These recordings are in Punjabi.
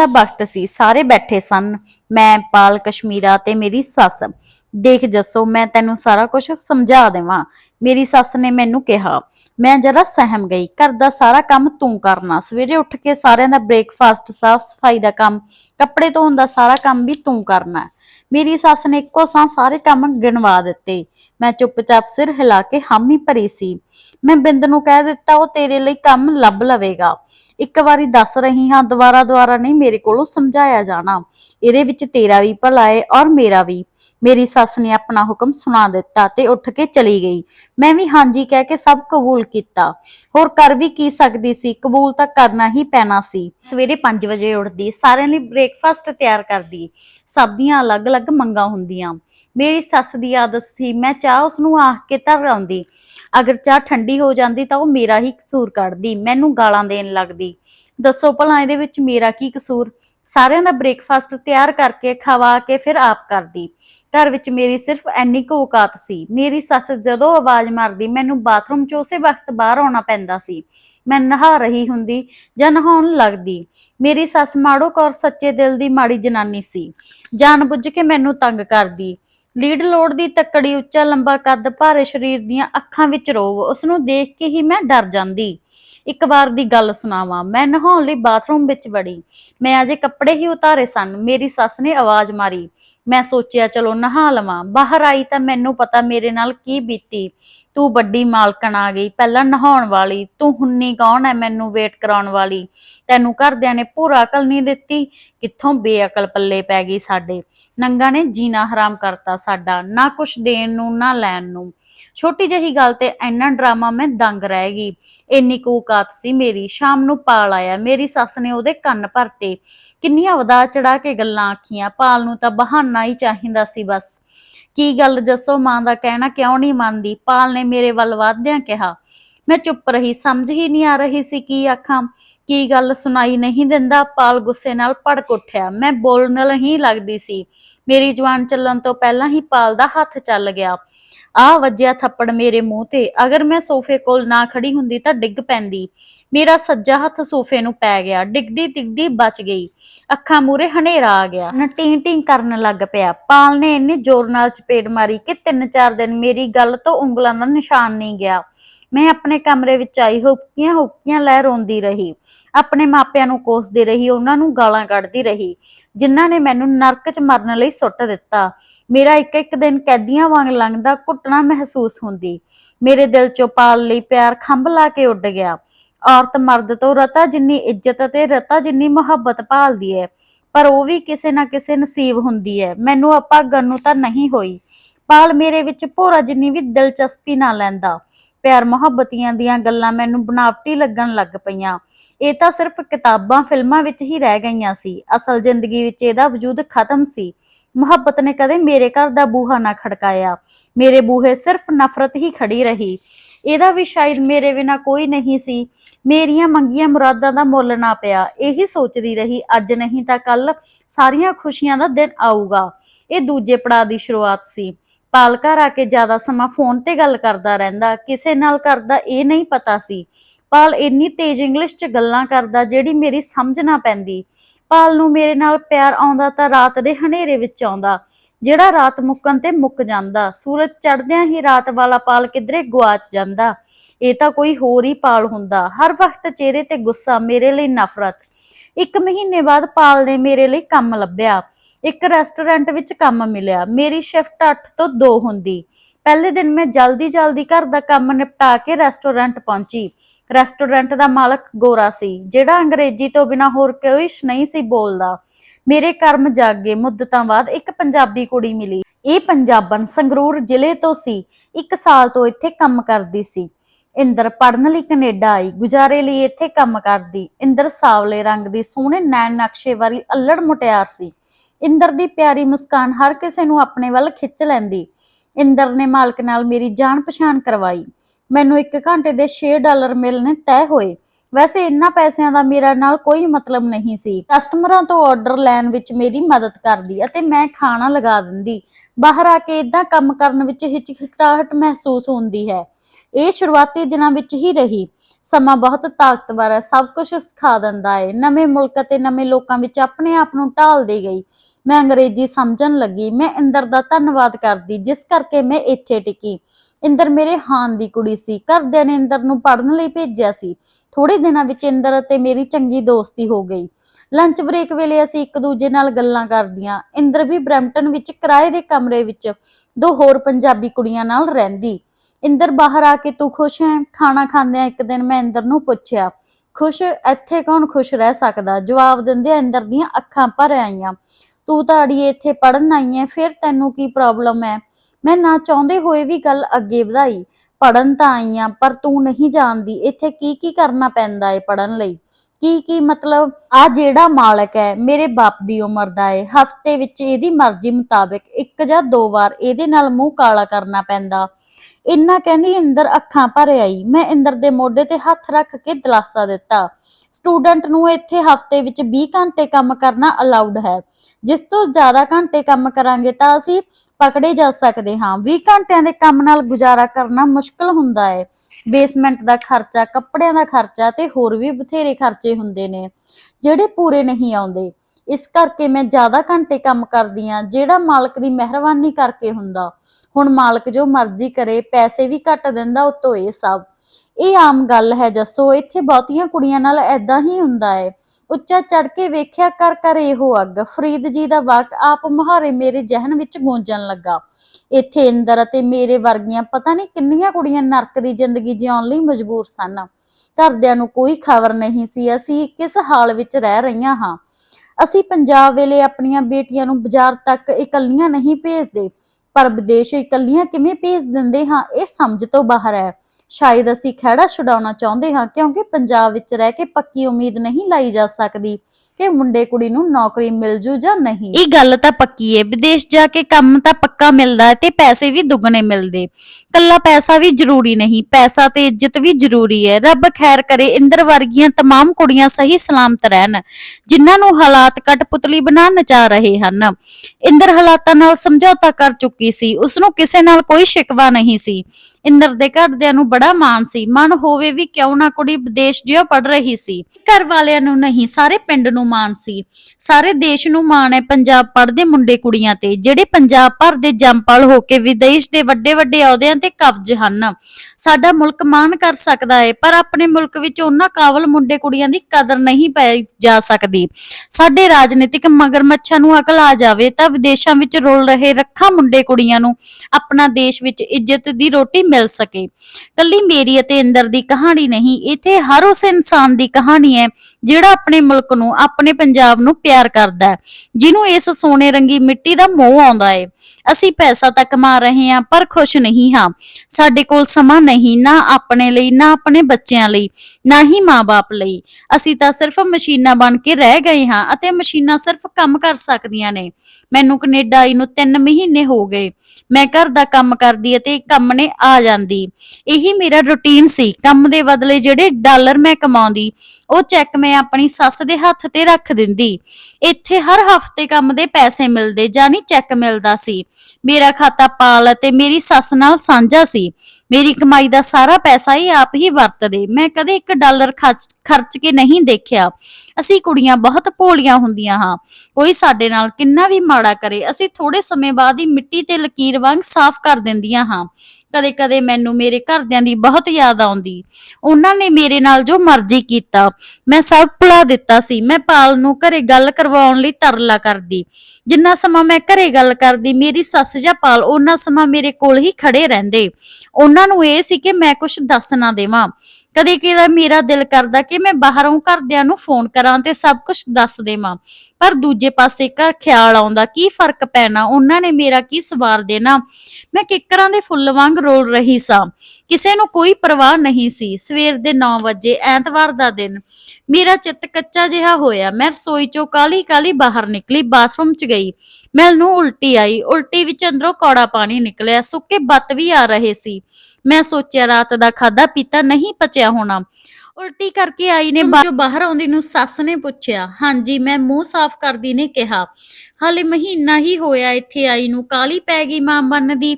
ਦਾ ਵਕਤ ਸੀ, ਸਾਰੇ ਬੈਠੇ ਸਨ। ਮੈਂ, ਪਾਲ, ਕਸ਼ਮੀਰਾ ਤੇ ਮੇਰੀ ਸੱਸ। ਦੇਖ ਜੱਸੋ, ਮੈਂ ਤੈਨੂੰ ਸਾਰਾ ਕੁਝ ਸਮਝਾ ਦੇਵਾਂ। ਮੇਰੀ ਸੱਸ ਨੇ ਮੈਨੂੰ ਕਿਹਾ, ਮੈਂ ਜਰਾ ਸਹਿਮ ਗਈ। ਘਰ ਦਾ ਸਾਰਾ ਕੰਮ ਤੂੰ ਕਰਨਾ। ਸਵੇਰੇ ਉੱਠ ਕੇ ਸਾਰਿਆਂ ਦਾ ਬ੍ਰੇਕਫਾਸਟ, ਸਾਫ਼ ਸਫ਼ਾਈ ਦਾ ਕੰਮ, ਕੱਪੜੇ ਧੋਣ ਦਾ ਸਾਰਾ ਕੰਮ ਵੀ ਤੂੰ ਕਰਨਾ। ਮੇਰੀ ਸੱਸ ਨੇ ਇੱਕੋ ਸਾਂ ਸਾਰੇ ਕੰਮ ਗਿਣਵਾ ਦਿੱਤੇ। ਮੈਂ ਚੁੱਪਚਾਪ ਸਿਰ ਹਿਲਾ ਕੇ ਹਾਮੀ ਭਰੀ ਸੀ। ਮੈਂ ਬਿੰਦ ਨੂੰ ਕਹਿ ਦਿੱਤਾ, ਉਹ ਤੇਰੇ ਲਈ ਕੰਮ ਲੱਭ ਲਵੇਗਾ। ਇੱਕ ਵਾਰੀ ਦੱਸ ਰਹੀ ਹਾਂ, ਦੁਬਾਰਾ ਦੁਬਾਰਾ ਨਹੀਂ, ਮੇਰੇ ਕੋਲੋਂ ਸਮਝਾਇਆ ਜਾਣਾ। ਇਹਦੇ ਵਿੱਚ ਤੇਰਾ ਵੀ ਭਲਾ ਹੈ ਔਰ ਮੇਰਾ ਵੀ। ਮੇਰੀ ਸੱਸ ਨੇ ਆਪਣਾ ਹੁਕਮ ਸੁਣਾ ਦਿੱਤਾ ਤੇ ਉੱਠ ਕੇ ਚਲੀ ਗਈ। ਮੈਂ ਵੀ ਹਾਂਜੀ ਕਹਿ ਕੇ ਸਭ ਕਬੂਲ ਕੀਤਾ। ਹੋਰ ਕਰ ਵੀ ਕੀ ਸਕਦੀ ਸੀ? ਕਬੂਲ ਤਾਂ ਕਰਨਾ ਹੀ ਪੈਣਾ ਸੀ। ਸਵੇਰੇ 5 ਵਜੇ ਉੱਠਦੀ, ਸਾਰਿਆਂ ਲਈ ਬ੍ਰੇਕਫਾਸਟ ਤਿਆਰ ਕਰਦੀ। ਸਭ ਦੀਆਂ ਅਲੱਗ-ਅਲੱਗ ਮੰਗਾਂ ਹੁੰਦੀਆਂ। ਮੇਰੀ ਸੱਸ ਦੀ ਆਦਤ ਸੀ, ਮੈਂ ਚਾਹ ਉਸ ਨੂੰ ਆਖ ਕੇ ਧਰ ਆਉਂਦੀ। ਅਗਰ ਚਾਹ ਠੰਡੀ ਹੋ ਜਾਂਦੀ ਤਾਂ ਉਹ ਮੇਰਾ ਹੀ ਕਸੂਰ ਕੱਢਦੀ, ਮੈਨੂੰ ਗਾਲਾਂ ਦੇਣ ਲੱਗਦੀ। ਦੱਸੋ ਭਲਾ ਇਹਦੇ ਵਿੱਚ ਮੇਰਾ ਕੀ ਕਸੂਰ? ਸਾਰਿਆਂ ਦਾ ਬ੍ਰੇਕਫਾਸਟ ਤਿਆਰ ਕਰਕੇ ਖਵਾ ਕੇ ਫਿਰ ਆਪ ਕਰਦੀ। ਘਰ ਵਿੱਚ ਮੇਰੀ ਸਿਰਫ ਐਨੀ ਕੁ ਔਕਾਤ ਸੀ। ਮੇਰੀ ਸੱਸ ਜਦੋਂ ਆਵਾਜ਼ ਮਾਰਦੀ, ਮੈਨੂੰ ਬਾਥਰੂਮ 'ਚ ਉਸੇ ਵਕਤ ਬਾਹਰ ਆਉਣਾ ਪੈਂਦਾ ਸੀ। ਮੈਂ ਨਹਾ ਰਹੀ ਹੁੰਦੀ ਜਾਂ ਨਹਾਉਣ ਲੱਗਦੀ। ਮੇਰੀ ਸੱਸ ਮਾੜੋ ਕੌਰ ਸੱਚੇ ਦਿਲ ਦੀ ਮਾੜੀ ਜਨਾਨੀ ਸੀ। ਜਾਣ ਬੁੱਝ ਕੇ ਮੈਨੂੰ ਤੰਗ ਕਰਦੀ। ਲੀਡ ਲੋੜ ਦੀ ਤੱਕੜੀ ਉੱਚਾ ਲੰਬਾ ਕੱਦ ਭਾਰੇ ਸਰੀਰ ਦੀਆਂ ਅੱਖਾਂ ਵਿੱਚ ਰੋਵ ਉਸ ਨੂੰ ਦੇਖ ਕੇ ਹੀ ਮੈਂ ਡਰ ਜਾਂਦੀ। ਇੱਕ ਵਾਰ ਦੀ ਗੱਲ ਸੁਣਾਵਾਂ, ਮੈਂ ਨਹਾਉਣ ਲਈ ਬਾਥਰੂਮ ਵਿੱਚ ਵੜੀ। ਮੈਂ ਅਜੇ ਕੱਪੜੇ ਹੀ ਉਤਾਰੇ ਸਨ, ਮੇਰੀ ਸੱਸ ਨੇ ਆਵਾਜ਼ ਮਾਰੀ। ਮੈਂ ਸੋਚਿਆ, ਚਲੋ ਨਹਾ ਲਵਾਂ। ਬਾਹਰ ਆਈ ਤਾਂ ਮੈਨੂੰ ਪਤਾ ਮੇਰੇ ਨਾਲ ਕੀ ਬੀਤੀ। ਤੂੰ ਵੱਡੀ ਮਾਲਕਣ ਆ ਗਈ, ਪਹਿਲਾਂ ਨਹਾਉਣ ਵਾਲੀ। ਤੂੰ ਹੁੰਨੀ ਕੌਣ ਐ ਮੈਨੂੰ ਵੇਟ ਕਰਾਉਣ ਵਾਲੀ? ਤੈਨੂੰ ਘਰਦਿਆਂ ਨੇ ਪੂਰਾ ਅਕਲ ਨਹੀਂ ਦਿੱਤੀ? ਕਿੱਥੋਂ ਬੇਅਕਲ ਪੱਲੇ ਪੈ ਗਈ ਸਾਡੇ? ਨੰਗਾ ਨੇ ਜੀਣਾ ਹਰਾਮ ਕਰਤਾ ਸਾਡਾ, ਨਾ ਕੁਛ ਦੇਣ ਨੂੰ, ਨਾ ਲੈਣ ਨੂੰ। ਛੋਟੀ ਜਿਹੀ ਗੱਲ ਤੇ ਇੰਨਾ ਡਰਾਮਾ ਮੈਂ ਦੰਗ ਰਹਿ ਗਈ। ਇੰਨੀ ਕੂਕਾਤ ਸੀ ਮੇਰੀ, ਸ਼ਾਮ ਨੂੰ ਪਾਲ ਆਇਆ। ਮੇਰੀ ਸੱਸ ਨੇ ਉਹਦੇ ਕੰਨ ਭਰਤੇ। ਕਿੰਨੀਆਂ ਵਧਾ ਚੜਾ ਕੇ ਗੱਲਾਂ ਆਖੀਆਂ, ਪਾਲ ਨੂੰ ਤਾਂ ਬਹਾਨਾ ਹੀ ਚਾਹੀਦਾ ਸੀ ਬਸ। ਕੀ ਗੱਲ ਜੱਸੋ ਮਾਂ ਦਾ ਕਹਿਣਾ ਕਿਉਂ ਨਹੀਂ ਮੰਨਦੀ? ਪਾਲ ਨੇ ਮੇਰੇ ਵੱਲ ਵਧਦਿਆਂ ਕਿਹਾ। ਮੈਂ ਚੁੱਪ ਰਹੀ, ਸਮਝ ਹੀ ਨਹੀਂ ਆ ਰਹੀ ਸੀ ਕੀ ਆਖਾਂ। ਕੀ ਗੱਲ ਸੁਣਾਈ ਨਹੀਂ ਦਿੰਦਾ? ਪਾਲ ਗੁੱਸੇ ਨਾਲ ਭੜਕ ਉੱਠਿਆ। ਮੈਂ ਬੋਲਣ ਹੀ ਲੱਗਦੀ ਸੀ। ਮੇਰੀ ਜਵਾਨ ਚੱਲਣ ਤੋਂ ਪਹਿਲਾਂ ਹੀ ਪਾਲ ਦਾ ਹੱਥ ਚੱਲ ਗਿਆ। ਆ ਵੱਜਿਆ ਥੱਪੜ ਮੇਰੇ ਮੂੰਹ ਤੇ। ਅਗਰ ਮੈਂ ਸੋਫੇ ਕੋਲ ਨਾ ਖੜੀ ਹੁੰਦੀ ਤਾਂ ਡਿੱਗ ਪੈਂਦੀ। ਮੇਰਾ ਸੱਜਾ ਹੱਥ ਸੋਫੇ ਨੂੰ ਪੈ ਗਿਆ, ਡਿੱਗਦੀ ਡਿੱਗਦੀ ਬਚ ਗਈ। ਅੱਖਾਂ ਮੂਰੇ ਹਨੇਰਾ ਆ ਗਿਆ। ਨਾ ਟੀਂ ਕਰਨ ਲੱਗ ਪਿਆ। ਪਾਲ ਨੇ ਇੰਨੇ ਜ਼ੋਰ ਨਾਲ ਚਪੇੜ ਮਾਰੀ ਕਿ ਤਿੰਨ ਚਾਰ ਦਿਨ ਮੇਰੀ ਗੱਲ ਤੋਂ ਉਂਗਲਾਂ ਦਾ ਨਿਸ਼ਾਨ ਨਹੀਂ ਗਿਆ। ਮੈਂ ਆਪਣੇ ਕਮਰੇ ਵਿੱਚ ਆਈ ਹੁੱਕੀਆਂ ਹੁੱਕੀਆਂ ਲੈ ਰੋਂਦੀ ਰਹੀ। ਆਪਣੇ ਮਾਪਿਆਂ ਨੂੰ ਕੋਸਦੀ ਰਹੀ, ਉਹਨਾਂ ਨੂੰ ਗਾਲਾਂ ਕੱਢਦੀ ਰਹੀ, ਜਿਨ੍ਹਾਂ ਨੇ ਮੈਨੂੰ ਨਰਕ 'ਚ ਮਰਨ ਲਈ ਸੁੱਟ ਦਿੱਤਾ। ਮੇਰਾ ਇੱਕ ਇੱਕ ਦਿਨ ਕੈਦੀਆਂ ਵਾਂਗ ਲੰਘਦਾ ਘੁੱਟਣਾ ਮਹਿਸੂਸ ਹੁੰਦੀ। ਮੇਰੇ ਦਿਲ 'ਚੋਂ ਪਾਲ ਲਈ ਪਿਆਰ ਖੰਭ ਲਾ ਕੇ ਉੱਡ ਗਿਆ। ਔਰਤ ਮਰਦ ਤੋਂ ਰਤਾ ਜਿੰਨੀ ਇੱਜ਼ਤ ਅਤੇ ਰਤਾ ਜਿੰਨੀ ਮੁਹੱਬਤ ਭਾਲਦੀ ਹੈ ਪਰ ਉਹ ਵੀ ਕਿਸੇ ਨਾ ਕਿਸੇ ਨਸੀਬ ਹੁੰਦੀ ਹੈ ਮੈਨੂੰ ਆਪਾਂ ਨੂੰ ਤਾਂ ਨਹੀਂ ਹੋਈ। ਪਾਲ ਮੇਰੇ ਵਿੱਚ ਭੋਰਾ ਜਿੰਨੀ ਵੀ ਦਿਲਚਸਪੀ ਨਾ ਲੈਂਦਾ। ਪਿਆਰ ਮੁਹੱਬਤੀਆਂ ਦੀਆਂ ਗੱਲਾਂ ਮੈਨੂੰ ਬਣਾਵਟੀ ਲੱਗਣ ਲੱਗ ਪਈਆਂ। ਇਹ ਤਾਂ ਸਿਰਫ ਕਿਤਾਬਾਂ, ਫਿਲਮਾਂ ਵਿੱਚ ਹੀ ਰਹਿ ਗਈਆਂ ਸੀ। ਅਸਲ ਜ਼ਿੰਦਗੀ ਵਿੱਚ ਇਹਦਾ ਵਜੂਦ ਖਤਮ ਸੀ। ਮੁਹੱਬਤ ਨੇ ਕਦੇ ਮੇਰੇ ਘਰ ਦਾ ਬੂਹਾ ਨਾ ਖੜਕਾਇਆ। ਮੇਰੇ ਬੂਹੇ ਸਿਰਫ ਨਫ਼ਰਤ ਹੀ ਖੜੀ ਰਹੀ। ਇਹਦਾ ਵੀ ਸ਼ਾਇਦ ਮੇਰੇ ਬਿਨਾ ਕੋਈ ਨਹੀਂ ਸੀ। ਮੇਰੀਆਂ ਮੰਗੀਆਂ ਮੁਰਾਦਾਂ ਦਾ ਮੁੱਲ ਨਾ ਪਿਆ। ਇਹੀ ਸੋਚਦੀ ਰਹੀ, ਅੱਜ ਨਹੀਂ ਤਾਂ ਕੱਲ ਸਾਰੀਆਂ ਖੁਸ਼ੀਆਂ ਦਾ ਦਿਨ ਆਊਗਾ। ਇਹ ਦੂਜੇ ਪੜਾਅ ਦੀ ਸ਼ੁਰੂਆਤ ਸੀ। ਪਾਲ ਘਰ ਆ ਕੇ ਜ਼ਿਆਦਾ ਸਮਾਂ ਫੋਨ ਤੇ ਗੱਲ ਕਰਦਾ ਰਹਿੰਦਾ, ਕਿਸੇ ਨਾਲ ਕਰਦਾ ਇਹ ਨਹੀਂ ਪਤਾ ਸੀ। ਪਾਲ ਇੰਨੀ ਤੇਜ਼ ਇੰਗਲਿਸ਼ 'ਚ ਗੱਲਾਂ ਕਰਦਾ ਜਿਹੜੀ ਮੇਰੀ ਸਮਝ ਨਾ ਪੈਂਦੀ। ਪਾਲ ਨੂੰ ਮੇਰੇ ਨਾਲ ਪਿਆਰ ਆਉਂਦਾ ਤਾਂ ਰਾਤ ਦੇ ਹਨੇਰੇ ਵਿੱਚ ਆਉਂਦਾ, ਜਿਹੜਾ ਰਾਤ ਮੁੱਕਣ ਤੇ ਮੁੱਕ ਜਾਂਦਾ। ਸੂਰਜ ਚੜ੍ਹਦਿਆਂ ਹੀ ਰਾਤ ਵਾਲਾ ਪਾਲ ਕਿਧਰੇ ਗੁਆਚ ਜਾਂਦਾ। ਇਹ ਤਾਂ ਕੋਈ ਹੋਰ ਹੀ ਪਾਲ ਹੁੰਦਾ। ਹਰ ਵਕਤ ਚਿਹਰੇ ਤੇ ਗੁੱਸਾ ਮੇਰੇ ਲਈ ਨਫ਼ਰਤ। ਇੱਕ ਮਹੀਨੇ ਬਾਅਦ ਪਾਲ ਨੇ ਮੇਰੇ ਲਈ ਕੰਮ ਲੱਭਿਆ। ਇੱਕ ਰੈਸਟੋਰੈਂਟ ਵਿੱਚ ਕੰਮ ਮਿਲਿਆ। ਮੇਰੀ ਸ਼ਿਫਟ 8 ਤੋਂ 2 ਹੁੰਦੀ। ਪਹਿਲੇ ਦਿਨ ਮੈਂ ਜਲਦੀ ਜਲਦੀ ਘਰ ਦਾ ਕੰਮ ਨਿਪਟਾ ਕੇ ਰੈਸਟੋਰੈਂਟ ਪਹੁੰਚੀ। ਰੈਸਟੋਰੈਂਟ ਦਾ ਮਾਲਕ ਗੋਰਾ ਸੀ, ਜਿਹੜਾ ਅੰਗਰੇਜ਼ੀ ਤੋਂ ਬਿਨਾ ਹੋਰ ਕੋਈ ਨਹੀਂ ਸੀ ਬੋਲਦਾ। ਮੇਰੇ ਕਰਮ ਜਾਗੇ, ਮੁੱਦਤਾਂ ਬਾਅਦ ਇੱਕ ਪੰਜਾਬੀ ਕੁੜੀ ਮਿਲੀ। ਇਹ ਪੰਜਾਬਣ ਸੰਗਰੂਰ ਜ਼ਿਲ੍ਹੇ ਤੋਂ ਸੀ। ਇੱਕ ਸਾਲ ਤੋਂ ਇੱਥੇ ਕੰਮ ਕਰਦੀ ਸੀ। ਇੰਦਰ ਪੜਨ ਲਈ ਕੈਨੇਡਾ ਆਈ, ਗੁਜ਼ਾਰੇ ਲਈ ਇੱਥੇ ਕੰਮ ਕਰਦੀ। ਇੰਦਰ ਸਾਵਲੇ ਰੰਗ ਦੀ ਸੋਹਣੇ ਨੈਣ ਨਕਸ਼ੇ ਵਾਲੀ ਅਲੜ ਮੁਟਿਆਰ ਸੀ। ਇੰਦਰ ਦੀ ਪਿਆਰੀ ਮੁਸਕਾਨ ਹਰ ਕਿਸੇ ਨੂੰ ਆਪਣੇ ਵੱਲ ਖਿੱਚ ਲੈਂਦੀ। ਇੰਦਰ ਨੇ ਮਾਲਕ ਨਾਲ ਮੇਰੀ ਜਾਣ ਪਛਾਣ ਕਰਵਾਈ। ਮੈਨੂੰ 1 ਘੰਟੇ ਦੇ 6 ਡਾਲਰ ਮਿਲਣੇ ਤੈਅ ਹੋਏ। ਵੈਸੇ ਇੰਨਾ ਪੈਸਿਆਂ ਦਾ ਮੇਰਾ ਨਾਲ ਕੋਈ ਮਤਲਬ ਨਹੀਂ ਸੀ। ਕਸਟਮਰਾਂ ਤੋਂ ਆਰਡਰ ਲੈਣ ਵਿੱਚ ਮੇਰੀ ਮਦਦ ਕਰਦੀ ਅਤੇ ਮੈਂ ਖਾਣਾ ਲਗਾ ਦਿੰਦੀ। ਬਾਹਰ ਆ ਕੇ ਇਦਾਂ ਕੰਮ ਕਰਨ ਵਿੱਚ ਹਿਚਕਿਚਾਹਟ ਮਹਿਸੂਸ ਹੁੰਦੀ ਹੈ। ਇਹ ਸ਼ੁਰੂਆਤੀ ਦਿਨਾਂ ਵਿੱਚ ਹੀ ਰਹੀ। ਸਮਾਂ ਬਹੁਤ ਤਾਕਤਵਰ ਹੈ, ਸਭ ਕੁਝ ਸਿਖਾ ਦਿੰਦਾ ਹੈ ਨਵੇਂ ਮੁਲਕ ਅਤੇ ਨਵੇਂ ਲੋਕਾਂ ਵਿੱਚ ਆਪਣੇ ਆਪ ਨੂੰ ਢਾਲ ਦੇ ਗਈ। ਮੈਂ ਅੰਗਰੇਜ਼ੀ ਸਮਝਣ ਲੱਗੀ। ਮੈਂ ਇੰਦਰ ਦਾ ਧੰਨਵਾਦ ਕਰਦੀ, ਜਿਸ ਕਰਕੇ ਮੈਂ ਇੱਥੇ ਟਿਕੀ। ਇੰਦਰ ਮੇਰੇ ਹਾਨ ਦੀ ਕੁੜੀ ਸੀ। ਘਰਦਿਆਂ ਨੇ ਇੰਦਰ ਨੂੰ ਪੜ੍ਹਨ ਲਈ ਭੇਜਿਆ ਸੀ। ਥੋੜੇ ਦਿਨਾਂ ਵਿੱਚ ਇੰਦਰ ਅਤੇ ਮੇਰੀ ਚੰਗੀ ਦੋਸਤੀ ਹੋ ਗਈ। ਲੰਚ ਬ੍ਰੇਕ ਵੇਲੇ ਅਸੀਂ ਇੱਕ ਦੂਜੇ ਨਾਲ ਗੱਲਾਂ ਕਰਦੀਆਂ। ਇੰਦਰ ਵੀ ਬਰੈਂਪਟਨ ਵਿੱਚ ਕਿਰਾਏ ਦੇ ਕਮਰੇ ਵਿੱਚ ਦੋ ਹੋਰ ਪੰਜਾਬੀ ਕੁੜੀਆਂ ਨਾਲ ਰਹਿੰਦੀ। ਇੰਦਰ ਬਾਹਰ ਆ ਕੇ, ਤੂੰ ਖੁਸ਼ ਹੈ ਖਾਣਾ ਖਾਂਦਿਆਂ ਇੱਕ ਦਿਨ ਮੈਂ ਇੰਦਰ ਨੂੰ ਪੁੱਛਿਆ, ਖੁਸ਼? ਇੱਥੇ ਕੌਣ ਖੁਸ਼ ਰਹਿ ਸਕਦਾ? ਜਵਾਬ ਦਿੰਦੇ ਇੰਦਰ ਦੀਆਂ ਅੱਖਾਂ ਭਰ ਆਈਆਂ, ਤੂੰ ਤਾਂ ਅੜੀਏ ਇੱਥੇ ਪੜਨ ਆਈ ਹੈ ਫਿਰ ਤੈਨੂੰ ਕੀ ਪ੍ਰੋਬਲਮ ਹੈ ਮੈਂ ਨਾ ਚਾਹੁੰਦੇ ਹੋਏ ਵੀ ਗੱਲ ਅੱਗੇ ਵਧਾਈ। ਪੜਨ ਤਾਂ ਆਈ ਆ, ਪਰ ਤੂੰ ਨਹੀਂ ਜਾਣਦੀ ਇੱਥੇ ਕੀ ਕੀ ਕਰਨਾ ਪੈਂਦਾ ਏ ਪੜਨ ਲਈ। ਕੀ ਕੀ ਮਤਲਬ? ਆ ਜਿਹੜਾ ਮਾਲਕ ਹੈ, ਮੇਰੇ ਬਾਪ ਦੀ ਉਮਰ ਦਾ ਏ। ਹਫ਼ਤੇ ਵਿੱਚ ਇਹਦੀ ਮਰਜ਼ੀ ਮੁਤਾਬਕ ਇੱਕ ਜਾਂ ਦੋ ਵਾਰ ਇਹਦੇ ਨਾਲ ਮੂੰਹ ਕਾਲਾ ਕਰਨਾ ਪੈਂਦਾ। ਇੰਨਾ ਕਹਿੰਦੀ ਇੰਦਰ ਅੱਖਾਂ ਭਰ ਆਈ। ਮੈਂ ਇੰਦਰ ਦੇ ਮੋਢੇ ਤੇ ਹੱਥ ਰੱਖ ਕੇ ਦਿਲਾਸਾ ਦਿੱਤਾ। ਸਟੂਡੈਂਟ ਨੂੰ ਇੱਥੇ ਹਫ਼ਤੇ ਵਿੱਚ 20 ਘੰਟੇ ਕੰਮ ਕਰਨਾ ਅਲਾਉਡ ਹੈ। ਜਿਸ ਤੋਂ ਜ਼ਿਆਦਾ ਘੰਟੇ ਕੰਮ ਕਰਾਂਗੇ ਤਾਂ ਅਸੀਂ ਪਕੜੇ ਜਾ ਸਕਦੇ ਹਾਂ। 20 ਘੰਟਿਆਂ ਦੇ ਕੰਮ ਨਾਲ ਗੁਜ਼ਾਰਾ ਕਰਨਾ ਮੁਸ਼ਕਲ ਹੁੰਦਾ ਹੈ। ਬੇਸਮੈਂਟ ਦਾ ਖਰਚਾ, ਕੱਪੜਿਆਂ ਦਾ ਖਰਚਾ ਤੇ ਹੋਰ ਵੀ ਬਥੇਰੇ ਖਰਚੇ ਹੁੰਦੇ ਨੇ, ਜਿਹੜੇ ਪੂਰੇ ਨਹੀਂ ਆਉਂਦੇ। ਇਸ ਕਰਕੇ ਮੈਂ ਜ਼ਿਆਦਾ ਘੰਟੇ ਕੰਮ ਕਰਦੀ ਆ ਜਿਹੜਾ ਮਾਲਕ ਦੀ ਮਿਹਰਬਾਨੀ ਕਰਕੇ ਹੁੰਦਾ। ਹੁਣ ਮਾਲਕ ਜੋ ਮਰਜ਼ੀ ਕਰੇ, ਪੈਸੇ ਵੀ ਘੱਟ ਦਿੰਦਾ ਉਤੋਂ ਇਹ ਸਭ। ਇਹ ਆਮ ਗੱਲ ਹੈ, ਜੱਸੋ। ਇੱਥੇ ਬਹੁਤੀਆਂ ਕੁੜੀਆਂ ਨਾਲ ਐਦਾਂ ਹੀ ਹੁੰਦਾ ਹੈ। ਉੱਚਾ ਚੜ ਕੇ ਵੇਖਿਆ ਕਰ ਕਰ ਇਹੋ ਅੱਗ। ਫਰੀਦ ਜੀ ਦਾ ਵਾਕ ਆਪ ਮੁਹਾਰੇ ਮੇਰੇ ਜ਼ਿਹਨ ਵਿੱਚ ਗੂੰਜਣ ਲੱਗਾ। ਇੱਥੇ ਇੰਦਰ ਅਤੇ ਮੇਰੇ ਵਰਗੀਆਂ ਪਤਾ ਨਹੀਂ ਕਿੰਨੀਆਂ ਕੁੜੀਆਂ ਨਰਕ ਦੀ ਜ਼ਿੰਦਗੀ ਜਿਉਣ ਲਈ ਮਜਬੂਰ ਸਨ। ਘਰਦਿਆਂ ਨੂੰ ਕੋਈ ਖਬਰ ਨਹੀਂ ਸੀ, ਅਸੀਂ ਕਿਸ ਹਾਲ ਵਿੱਚ ਰਹਿ ਰਹੀਆਂ ਹਾਂ। ਅਸੀਂ ਪੰਜਾਬ ਵੇਲੇ ਆਪਣੀਆਂ ਬੇਟੀਆਂ ਨੂੰ ਬਾਜ਼ਾਰ ਤੱਕ ਇਕੱਲੀਆਂ ਨਹੀਂ ਭੇਜਦੇ, ਪਰ ਵਿਦੇਸ਼ ਇਕੱਲੀਆਂ ਕਿਵੇਂ ਭੇਜ ਦਿੰਦੇ ਹਾਂ, ਇਹ ਸਮਝ ਤੋਂ ਬਾਹਰ ਹੈ। ਸ਼ਾਇਦ ਅਸੀਂ ਖਹਿੜਾ ਛੁਡਾਉਣਾ ਚਾਹੁੰਦੇ ਹਾਂ ਕਿਉਂਕਿ ਪੰਜਾਬ ਵਿੱਚ ਰਹਿ ਕੇ ਪੱਕੀ ਉਮੀਦ ਨਹੀਂ ਲਾਈ ਜਾ ਸਕਦੀ। ਕਿ ਮੁੰਡੇ ਕੁੜੀ ਨੂੰ ਨੌਕਰੀ ਮਿਲ ਜੂ ਜਾਂ ਨਹੀਂ ਇਹ ਗੱਲ ਤਾਂ ਪੱਕੀ ਹੈ ਵਿਦੇਸ਼ ਜਾ ਕੇ ਕੰਮ ਤਾਂ ਪੱਕਾ ਮਿਲਦਾ ਹੈ ਤੇ ਪੈਸੇ ਵੀ ਦੁੱਗਣੇ ਮਿਲਦੇ ਕੱਲਾ ਪੈਸਾ ਵੀ ਜ਼ਰੂਰੀ ਨਹੀਂ ਪੈਸਾ ਤੇ ਇੱਜ਼ਤ ਵੀ ਜ਼ਰੂਰੀ ਹੈ ਰੱਬ ਖੈਰ ਕਰੇ ਇੰਦਰ ਵਰਗੀਆਂ तमाम ਕੁੜੀਆਂ ਸਹੀ ਸਲਾਮਤ ਰਹਿਣ ਜਿਨ੍ਹਾਂ ਨੂੰ ਹਾਲਾਤ ਕਟਪੁਤਲੀ ਬਣਾ ਨਚਾ ਰਹੇ ਹਨ ਇੰਦਰ ਹਾਲਾਤਾਂ ਨਾਲ ਸਮਝੌਤਾ ਕਰ ਚੁੱਕੀ ਸੀ ਉਸ ਨੂੰ ਕਿਸੇ ਨਾਲ ਕੋਈ ਸ਼ਿਕਵਾ ਨਹੀਂ ਸੀ ਇੰਦਰ ਦੇ ਘਰਦਿਆਂ ਨੂੰ ਬੜਾ ਮਾਣ ਸੀ ਮਨ ਹੋਵੇ ਵੀ ਕਿਉਂ ਨਾ ਕੁੜੀ ਵਿਦੇਸ਼ ਜਿਉ ਪੜ ਰਹੀ ਸੀ ਘਰ ਵਾਲਿਆਂ ਨੂੰ ਨਹੀਂ ਸਾਰੇ ਪਿੰਡ ਨੂੰ ਮਾਣ ਸੀ। ਸਾਰੇ ਦੇਸ਼ ਨੂੰ ਮਾਣ ਹੈ ਪੰਜਾਬ ਪੜ੍ਹਦੇ ਮੁੰਡੇ ਕੁੜੀਆਂ ਤੇ, ਜਿਹੜੇ ਪੰਜਾਬ ਭਰ ਦੇ ਜੰਪਲ ਹੋ ਕੇ ਵਿਦੇਸ਼ ਦੇ ਵੱਡੇ ਵੱਡੇ ਅਹੁਦਿਆਂ ਤੇ ਕਬਜ਼ ਹਨ। ਸਾਡਾ ਮੁਲਕ ਮਾਣ ਕਰ ਸਕਦਾ ਹੈ, ਪਰ ਆਪਣੇ ਮੁਲਕ ਵਿੱਚ ਉਹਨਾਂ ਕਾਬਲ ਮੁੰਡੇ ਕੁੜੀਆਂ ਦੀ ਕਦਰ ਨਹੀਂ ਪਾਈ ਜਾ ਸਕਦੀ। ਸਾਡੇ ਰਾਜਨੀਤਿਕ ਮਗਰਮੱਛਾਂ ਨੂੰ ਅਕਲ ਆ ਜਾਵੇ ਤਾਂ ਵਿਦੇਸ਼ਾਂ ਵਿੱਚ ਰੋਲ ਰਹੇ ਰੱਖਾਂ ਮੁੰਡੇ ਕੁੜੀਆਂ ਨੂੰ ਆਪਣਾ ਦੇਸ਼ ਵਿੱਚ ਇੱਜ਼ਤ ਦੀ ਰੋਟੀ ਮਿਲ ਸਕੇ। ਕੱਲੀ ਮੇਰੀ ਅਤੇ ਇੰਦਰ ਦੀ ਕਹਾਣੀ ਨਹੀਂ, ਇੱਥੇ ਹਰ ਉਸ ਇਨਸਾਨ ਦੀ ਕਹਾਣੀ ਹੈ, ਜਿਹੜਾ ਆਪਣੇ ਮੁਲਕ ਨੂੰ ਆਪਣੇ ਪੰਜਾਬ ਨੂੰ ਪਿਆਰ ਕਰਦਾ ਹੈ। ਜਿਹਨੂੰ ਇਸ ਸੋਨੇ ਰੰਗੀ ਮਿੱਟੀ ਦਾ ਮੋਹ ਆਉਂਦਾ ਹੈ ਅਸੀਂ ਪੈਸਾ ਤਾਂ ਕਮਾ ਰਹੇ ਹਾਂ, ਪਰ ਖੁਸ਼ ਨਹੀਂ ਹਾਂ। ਸਾਡੇ ਕੋਲ ਸਮਾਂ ਨਹੀਂ, ਨਾ ਆਪਣੇ ਲਈ, ਨਾ ਆਪਣੇ ਬੱਚਿਆਂ ਲਈ, ਨਾ ਹੀ ਮਾਪੇ ਲਈ। ਅਸੀਂ ਤਾਂ ਸਿਰਫ ਮਸ਼ੀਨਾਂ ਬਣ ਕੇ ਰਹਿ ਗਏ ਹਾਂ ਅਤੇ ਮਸ਼ੀਨਾਂ ਸਿਰਫ ਕੰਮ ਕਰ ਸਕਦੀਆਂ ਨੇ। ਮੈਨੂੰ ਕੈਨੇਡਾ ਆਈ ਨੂੰ 3 ਮਹੀਨੇ ਹੋ ਗਏ। ਮੈਂ ਘਰ ਦਾ ਕੰਮ ਕਰਦੀ ਅਤੇ ਕੰਮ ਨੇ ਆ ਜਾਂਦੀ। ਇਹੀ ਮੇਰਾ ਰੁਟੀਨ ਸੀ। ਕੰਮ ਦੇ ਬਦਲੇ ਜਿਹੜੇ ਡਾਲਰ ਮੈਂ ਕਮਾਉਂਦੀ, ਉਹ ਚੈੱਕ ਮੈਂ ਆਪਣੀ ਸੱਸ ਦੇ ਹੱਥ ਤੇ ਰੱਖ ਦਿੰਦੀ। ਇੱਥੇ ਹਰ ਹਫ਼ਤੇ ਕੰਮ ਦੇ ਪੈਸੇ ਮਿਲਦੇ ਜਾਨੀ ਚੈੱਕ ਮਿਲਦਾ ਸੀ। ਮੇਰਾ ਖਾਤਾ ਪਾਲ ਅਤੇ ਮੇਰੀ ਸੱਸ ਨਾਲ ਸਾਂਝਾ ਸੀ। ਮੇਰੀ ਕਮਾਈ ਦਾ ਸਾਰਾ ਪੈਸਾ ਹੀ ਆਪ ਹੀ ਵਰਤਦੇ। ਮੈਂ ਕਦੇ 1 ਡਾਲਰ ਖਰਚ ਖਰਚ ਕੇ ਨਹੀਂ ਦੇਖਿਆ। ਅਸੀਂ ਕੁੜੀਆਂ ਬਹੁਤ ਭੋਲੀਆਂ ਹੁੰਦੀਆਂ ਹਾਂ। ਕੋਈ ਸਾਡੇ ਨਾਲ ਕਿੰਨਾ ਵੀ ਮਾੜਾ ਕਰੇ, ਅਸੀਂ ਥੋੜੇ ਸਮੇਂ ਬਾਅਦ ਹੀ ਮਿੱਟੀ ਤੇ ਲਕੀਰ ਵਾਂਗ ਸਾਫ਼ ਕਰ ਦਿੰਦੀਆਂ ਹਾਂ। ਕਦੇ ਕਦੇ ਮੈਨੂੰ ਮੇਰੇ ਘਰਦਿਆਂ ਦੀ ਬਹੁਤ ਯਾਦ ਆਉਂਦੀ। ਉਹਨਾਂ ਨੇ ਮੇਰੇ ਨਾਲ ਜੋ ਮਰਜ਼ੀ ਕੀਤਾ। ਮੈਂ ਸਭ ਭੁਲਾ ਦਿੱਤਾ ਸੀ। ਮੈਂ ਪਾਲ ਨੂੰ ਘਰੇ ਗੱਲ ਕਰਵਾਉਣ ਲਈ ਤਰਲਾ ਕਰਦੀ। ਜਿੰਨਾ ਸਮਾਂ ਮੈਂ ਘਰੇ ਗੱਲ ਕਰਦੀ, ਮੇਰੀ ਸੱਸ ਜਾਂ ਪਾਲ ਉਹਨਾਂ ਸਮਾਂ ਮੇਰੇ ਕੋਲ ਹੀ ਖੜੇ ਰਹਿੰਦੇ। ਉਹਨਾਂ ਨੂੰ ਇਹ ਸੀ ਕਿ ਮੈਂ ਕੁਝ ਦੱਸ ਨਾ ਦੇਵਾਂ। ਕਦੇ ਕਦੇ ਮੇਰਾ ਦਿਲ ਕਰਦਾ ਕਿ ਮੈਂ ਬਾਹਰੋਂ ਘਰਦਿਆਂ ਨੂੰ ਫੋਨ ਕਰਾਂ ਤੇ ਸਭ ਕੁਝ ਦੱਸ ਦੇਵਾਂ। ਪਰ ਦੂਜੇ ਪਾਸੇ ਘਰ ਖਿਆਲ ਆਉਂਦਾ, ਕੀ ਫ਼ਰਕ ਪੈਣਾ? ਉਹਨਾਂ ਨੇ ਮੇਰਾ ਕੀ ਸਵਾਰ ਦੇਣਾ? ਮੈਂ ਕਿੱਕਰਾਂ ਦੇ ਫੁੱਲ ਵਾਂਗ ਰੋਲ ਰਹੀ ਸਾਂ। ਕਿਸੇ ਨੂੰ ਕੋਈ ਪਰਵਾਹ ਨਹੀਂ ਸੀ। ਸਵੇਰ ਦੇ 9 ਵਜੇ, ਐਤਵਾਰ ਦਾ ਦਿਨ। ਮੇਰਾ ਚਿੱਤ ਕੱਚਾ ਜਿਹਾ ਹੋਇਆ। ਮੈਂ ਰਸੋਈ ਚੋਂ ਕਾਲੀ ਕਾਲੀ ਬਾਹਰ ਨਿਕਲੀ, ਬਾਥਰੂਮ 'ਚ ਗਈ। ਮੈਨੂੰ ਉਲਟੀ ਆਈ। ਉਲਟੀ ਵਿੱਚ ਅੰਦਰੋਂ ਕੌੜਾ ਪਾਣੀ ਨਿਕਲਿਆ। ਸੁੱਕੇ ਬੱਤ ਵੀ ਆ ਰਹੇ ਸੀ। ਮੈਂ ਸੋਚਿਆ ਰਾਤ ਦਾ ਖਾਦਾ ਪੀਤਾ ਨਹੀਂ ਪਚਿਆ ਹੋਣਾ। ਉਲਟੀ ਕਰਕੇ ਆਈ ਨੇ ਬਾਹਰੋਂ ਬਾਹਰ ਆਉਂਦੀ ਨੂੰ ਸੱਸ ਨੇ ਪੁੱਛਿਆ ਹਾਂਜੀ ਮੈਂ ਮੂੰਹ ਸਾਫ਼ ਕਰਦੀ ਨੇ ਕਿਹਾ। ਹਾਲੇ ਮਹੀਨਾ ਹੀ ਹੋਇਆ ਇੱਥੇ ਆਈ ਨੂੰ ਕਾਲੀ ਪੈ ਗਈ ਮਾਂ ਬਣਨ ਦੀ।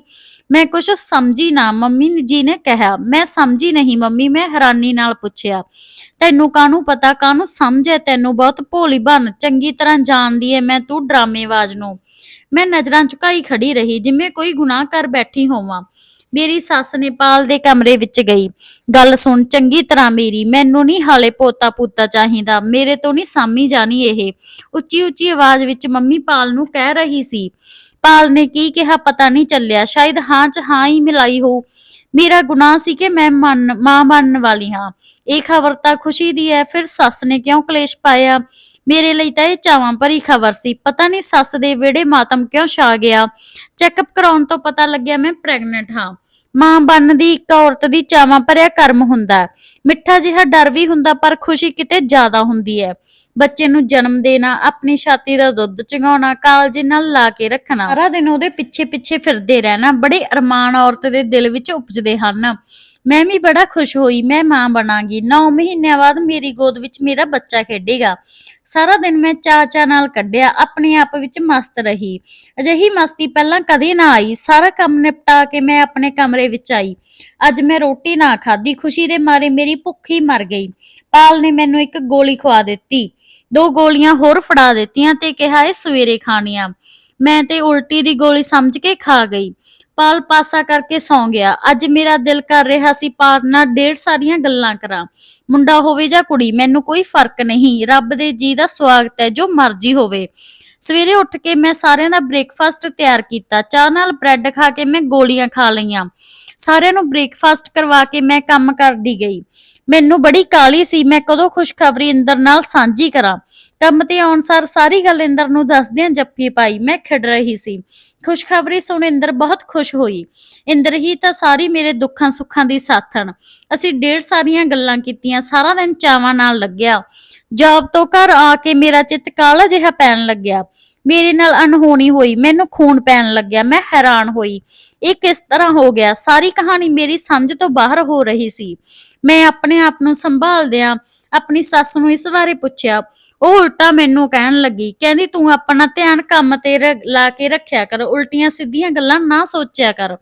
ਮੈਂ ਕੁਛ ਸਮਝੀ ਨਾ, ਮੰਮੀ ਜੀ ਨੇ ਕਿਹਾ। ਮੈਂ ਸਮਝੀ ਨਹੀਂ ਮੰਮੀ, ਮੈਂ ਹੈਰਾਨੀ ਨਾਲ ਪੁੱਛਿਆ। ਤੈਨੂੰ ਕਾਹਨੂੰ ਪਤਾ, ਕਾਹਨੂੰ ਸਮਝ ਹੈ ਤੈਨੂੰ? ਬਹੁਤ ਭੋਲੀ ਬਣ, ਚੰਗੀ ਤਰ੍ਹਾਂ ਜਾਣਦੀ ਐ ਮੈਂ ਤੂੰ ਡਰਾਮੇਵਾਜ਼ ਨੂੰ। ਮੈਂ ਨਜ਼ਰਾਂ ਝੁਕਾਈ ਖੜੀ ਰਹੀ, ਜਿਵੇਂ ਕੋਈ ਗੁਨਾਹ ਕਰ ਬੈਠੀ ਹੋਵਾਂ। ਮੇਰੀ ਸੱਸ ਨੇ ਪਾਲ ਦੇ ਕਮਰੇ ਵਿੱਚ ਗਈ। ਗੱਲ ਸੁਣ, ਚੰਗੀ ਤਰ੍ਹਾਂ ਮੇਰੀ, ਮੈਨੂੰ ਨਹੀਂ ਹਾਲੇ ਪੋਤਾ ਪੂਤਾ ਚਾਹੀਦਾ, ਮੇਰੇ ਤੋਂ ਨਹੀਂ ਸਾਮੀ ਜਾਣੀ ਇਹ। ਉੱਚੀ ਉੱਚੀ ਆਵਾਜ਼ ਵਿੱਚ ਮੰਮੀ ਪਾਲ ਨੂੰ ਕਹਿ ਰਹੀ ਸੀ। ਪਾਲ ਨੇ ਕੀ ਕਿਹਾ ਪਤਾ ਨਹੀਂ ਚੱਲਿਆ, ਸ਼ਾਇਦ ਹਾਂ ਚ ਹਾਂ ਹੀ ਮਿਲਾਈ ਹੋ ਮੇਰਾ ਗੁਨਾਹ ਸੀ ਕਿ ਮੈਂ ਮਨ, ਮਾਂ ਬਣਨ ਵਾਲੀ ਹਾਂ। ਇਹ ਖਬਰ ਤਾਂ ਖੁਸ਼ੀ ਦੀ ਹੈ, ਫਿਰ ਸੱਸ ਨੇ ਕਿਉਂ ਕਲੇਸ਼ ਪਾਇਆ? ਮੇਰੇ ਲਈ ਤਾਂ ਇਹ ਚਾਵਾਂ ਭਰੀ ਖਬਰ ਸੀ। ਪਤਾ ਨਹੀਂ ਸੱਸ ਦੇ ਵਿਹੜੇ ਮਾਤਮ ਕਿਉਂ ਛਾ ਗਿਆ। ਚੈੱਕਅਪ ਕਰਾਉਣ ਤੋਂ ਪਤਾ ਲੱਗਿਆ ਮੈਂ ਪ੍ਰੈਗਨੈਂਟ ਹਾਂ। ਮਾਂ ਬਣਨ ਦੀ ਇੱਕ ਔਰਤ ਦੀ ਚਾਵਾਂ ਭਰਿਆ ਕਰਮ ਹੁੰਦਾ ਮਿੱਠਾ ਜਿਹਾ ਡਰ ਵੀ ਹੁੰਦਾ, ਪਰ ਖੁਸ਼ੀ ਕਿਤੇ ਜ਼ਿਆਦਾ ਹੁੰਦੀ ਹੈ। ਬੱਚੇ ਨੂੰ ਜਨਮ ਦੇਣਾ, ਆਪਣੀ ਛਾਤੀ ਦਾ ਦੁੱਧ ਚੰਗਾਉਣਾ, ਕਾਲਜੇ ਨਾਲ ਲਾ ਕੇ ਰੱਖਣਾ, ਸਾਰਾ ਦਿਨ ਉਹਦੇ ਪਿੱਛੇ ਪਿੱਛੇ ਫਿਰਦੇ ਰਹਿਣਾ, ਬੜੇ ਅਰਮਾਨ ਔਰਤ ਦੇ ਦਿਲ ਵਿੱਚ ਉਪਜਦੇ ਹਨ। ਮੈਂ ਵੀ ਬੜਾ ਖੁਸ਼ ਹੋਈ, ਮੈਂ ਮਾਂ ਬਣਾਂਗੀ। 9 ਮਹੀਨਿਆਂ ਬਾਅਦ ਮੇਰੀ ਗੋਦ ਵਿੱਚ ਮੇਰਾ ਬੱਚਾ ਖੇਡੇਗਾ। ਸਾਰਾ ਦਿਨ ਮੈਂ ਚਾਚਾ ਨਾਲ ਕੱਢਿਆ, ਆਪਣੇ ਆਪ ਵਿੱਚ ਮਸਤ ਰਹੀ। ਅਜਿਹੀ ਮਸਤੀ ਪਹਿਲਾਂ ਕਦੇ ਨਾ ਆਈ। ਸਾਰਾ ਕੰਮ ਨਿਪਟਾ ਕੇ ਮੈਂ ਆਪਣੇ ਕਮਰੇ ਵਿੱਚ ਆਈ। ਅੱਜ ਮੈਂ ਰੋਟੀ ਨਾ ਖਾਧੀ, ਖੁਸ਼ੀ ਦੇ ਮਾਰੇ ਮੇਰੀ ਭੁੱਖ ਹੀ ਮਰ ਗਈ। ਪਾਲ ਨੇ ਮੈਨੂੰ ਇੱਕ ਗੋਲੀ ਖਵਾ ਦਿੱਤੀ। ਦੋ ਗੋਲੀਆਂ ਹੋਰ ਫੜਾ ਦਿੱਤੀਆਂ ਤੇ ਕਿਹਾ, ਇਹ ਸਵੇਰੇ ਖਾਣੀਆਂ। ਮੈਂ ਤੇ ਉਲਟੀ ਦੀ ਗੋਲੀ ਸਮਝ ਕੇ ਖਾ ਗਈ। ਪਾਲ ਪਾਸਾ ਕਰਕੇ ਸੌਂ ਗਿਆ। ਅੱਜ ਮੇਰਾ ਦਿਲ ਕਰ ਰਿਹਾ ਸੀ ਪਾਲ ਨਾਲ ਢੇਰ ਸਾਰੀਆਂ ਗੱਲਾਂ ਕਰਾਂ। ਮੁੰਡਾ ਹੋਵੇ ਜਾਂ ਕੁੜੀ, ਮੈਨੂੰ ਕੋਈ ਫ਼ਰਕ ਨਹੀਂ। ਰੱਬ ਦੇ ਜੀ ਦਾ ਸਵਾਗਤ ਹੈ, ਜੋ ਮਰਜ਼ੀ ਹੋਵੇ। ਸਵੇਰੇ ਉੱਠ ਕੇ ਮੈਂ ਸਾਰਿਆਂ ਦਾ ਬ੍ਰੇਕਫਾਸਟ ਤਿਆਰ ਕੀਤਾ। ਚਾਹ ਨਾਲ ਬ੍ਰੈਡ ਖਾ ਕੇ ਮੈਂ ਗੋਲੀਆਂ ਖਾ ਲਈਆਂ। ਸਾਰਿਆਂ ਨੂੰ ਬ੍ਰੇਕਫਾਸਟ ਕਰਵਾ ਕੇ ਮੈਂ ਕੰਮ ਕਰਦੀ ਗਈ। ਮੈਨੂੰ ਬੜੀ ਕਾਲੀ ਸੀ, ਮੈਂ ਕਦੋਂ ਖੁਸ਼ਖਬਰੀ ਇੰਦਰ ਨਾਲ ਸਾਂਝੀ ਕਰਾਂ। ਕੰਮ ਤੇ ਆਉਣ ਸਾਰ ਸਾਰੀ ਗੱਲ ਇੰਦਰ ਨੂੰ ਦੱਸਦਿਆਂ ਜੱਫੀ ਪਾਈ, ਮੈਂ ਖਿੜ ਰਹੀ ਸੀ। ਖੁਸ਼ਖਬਰੀ ਸੁਣ ਇੰਦਰ ਬਹੁਤ ਖੁਸ਼ ਹੋਈ। ਇੰਦਰ ਹੀ ਤਾਂ ਸਾਰੀ ਮੇਰੇ ਦੁੱਖਾਂ ਸੁੱਖਾਂ ਦੀ ਸਾਥਣ। ਅਸੀਂ ਢੇਰ ਸਾਰੀਆਂ ਗੱਲਾਂ ਕੀਤੀਆਂ, ਸਾਰਾ ਦਿਨ ਚਾਵਾਂ ਨਾਲ ਲੱਗਿਆ। ਜੌਬ ਤੋਂ ਘਰ ਆ ਕੇ ਮੇਰਾ ਚਿੱਤ ਕਾਲਾ ਜਿਹਾ ਪੈਣ ਲੱਗਿਆ। ਮੇਰੇ ਨਾਲ ਅਣਹੋਣੀ ਹੋਈ, ਮੈਨੂੰ ਖੂਨ ਪੈਣ ਲੱਗਿਆ, ਮੈਂ ਹੈਰਾਨ ਹੋਈ। ਇਹ ਕਿਸ ਤਰ੍ਹਾਂ ਹੋ ਗਿਆ? ਸਾਰੀ ਕਹਾਣੀ ਮੇਰੀ ਸਮਝ ਤੋਂ ਬਾਹਰ ਹੋ ਰਹੀ ਸੀ। ਮੈਂ ਆਪਣੇ ਆਪ ਨੂੰ ਸੰਭਾਲਦਿਆਂ ਆਪਣੀ ਸੱਸ ਨੂੰ ਇਸ ਬਾਰੇ ਪੁੱਛਿਆ ਉਹ ਉਲਟਾ ਮੈਨੂੰ ਕਹਿਣ ਲੱਗੀ, ਕਹਿੰਦੀ ਤੂੰ ਆਪਣਾ ਧਿਆਨ ਕੰਮ ਤੇ ਰ- ਲਾ ਕੇ ਰੱਖਿਆ ਕਰ, ਉਲਟੀਆਂ ਸਿੱਧੀਆਂ ਗੱਲਾਂ ਨਾ ਸੋਚਿਆ ਕਰ।